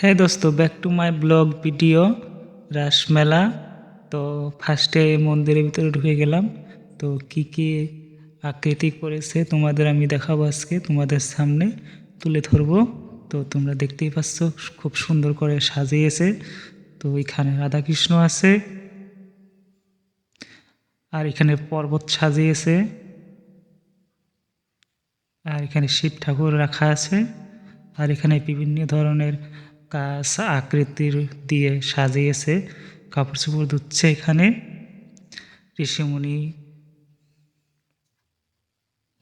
হ্যাঁ দোস্ত back to my vlog video Rasmela তো ফার্স্টে মন্দিরের ভিতরে ঢুকে গেলাম। তো কি কি আকৃতি করেছে তোমাদের আমি দেখাবো আজকে, তোমাদের সামনে তুলে ধরবো। তো তোমরা দেখতেই পাচ্ছ, খুব সুন্দর করে সাজিয়েছে। তো এখানে রাধাকৃষ্ণ আছে। আর এখানে পর্বত সাজিয়েছে। আর এখানে শিব ঠাকুর রাখা আছে। আর এখানে বিভিন্ন ধরনের কাজ আকৃতির দিয়ে সাজিয়েছে। কাপড় চোপড় ধুচ্ছে এখানে। ঋষিমুনি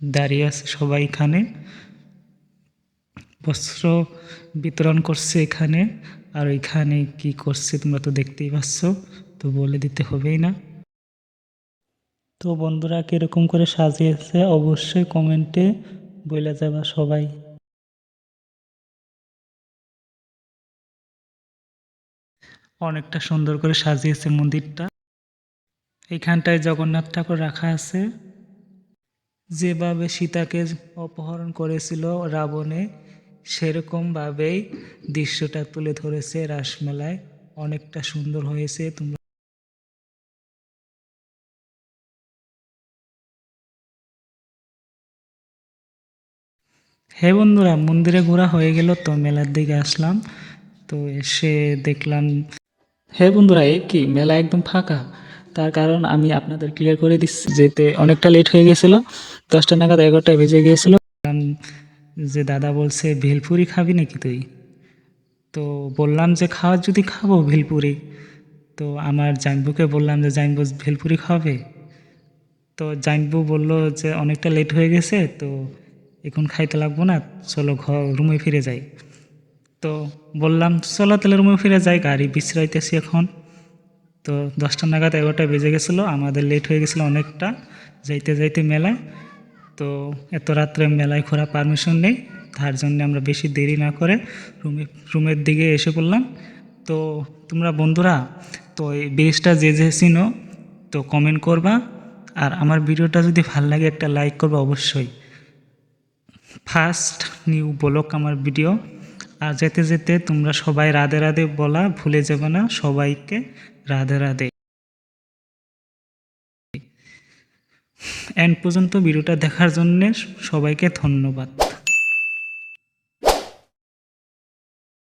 দাঁড়িয়ে আছে সবাই এখানে। বস্ত্র বিতরণ করছে এখানে। আর এখানে কি করছে তোমরা তো দেখতেই পাচ্ছ, তো বলে দিতে হবেই না। তো বন্ধুরা, কীরকম করে সাজিয়েছে, অবশ্যই কমেন্টে বলে যাবা সবাই। অনেকটা সুন্দর করে সাজিয়েছে মন্দিরটা। এইখানটায় জগন্নাথ ঠাকুর রাখা আছে। যেভাবে সীতাকে অপহরণ করেছিল রাবণে, সেরকমভাবেই দৃশ্যটা তুলে ধরেছে রাসমেলায়। অনেকটা সুন্দর হয়েছে। তোমরা হ্যাঁ বন্ধুরা, মন্দিরে ঘোরা হয়ে গেল, তো মেলার দিকে আসলাম। তো এসে দেখলাম হ্যাঁ বন্ধুরা, এ কি? মেলা একদম ফাঁকা। তার কারণ আমি আপনাদের ক্লিয়ার করে দিচ্ছি, যেতে অনেকটা লেট হয়ে গেছিল। দশটা নাগাদ এগারোটায় বেজে গিয়েছিল যে, দাদা বলছে ভেলপুরি খাবি নাকি তুই? তো বললাম যে খাওয়ার যদি খাব ভেলপুরি। তো আমার জাইনবুকে বললাম যে জাইনবু ভেলপুরি খাবে? তো জাইনবু বলল যে, অনেকটা লেট হয়ে গেছে, তো এখন খাইতে লাগবো না, চলো ঘর রুমে ফিরে যাই। তো বললাম চলো তাহলে রুমে ফিরে যাই, গাড়ি বিশ্রাইতেছি এখন। তো দশটা নাগাদ এগারোটা বেজে গেছিল, আমাদের লেট হয়ে গেছিল অনেকটা, যাইতে যাইতে মেলায়। তো এত রাত্রে মেলায় ঘোরা পারমিশন নেই, তার জন্য আমরা বেশি দেরি না করে রুমে, রুমের দিকে এসে পড়লাম। তো তোমরা বন্ধুরা, তো এই ব্রিজটা যে যে চিনো, তো কমেন্ট করবা। আর আমার ভিডিওটা যদি ভালো লাগে, একটা লাইক করবা অবশ্যই। ফার্স্ট নিউ ব্লক আমার ভিডিও আর যেতে যেতে তোমরা সবাই রাধে রাধে বলা ভুলে যাবে না সবাইকে রাধে রাধে। এন্ড পর্যন্ত ভিডিওটা দেখার জন্যে সবাইকে ধন্যবাদ।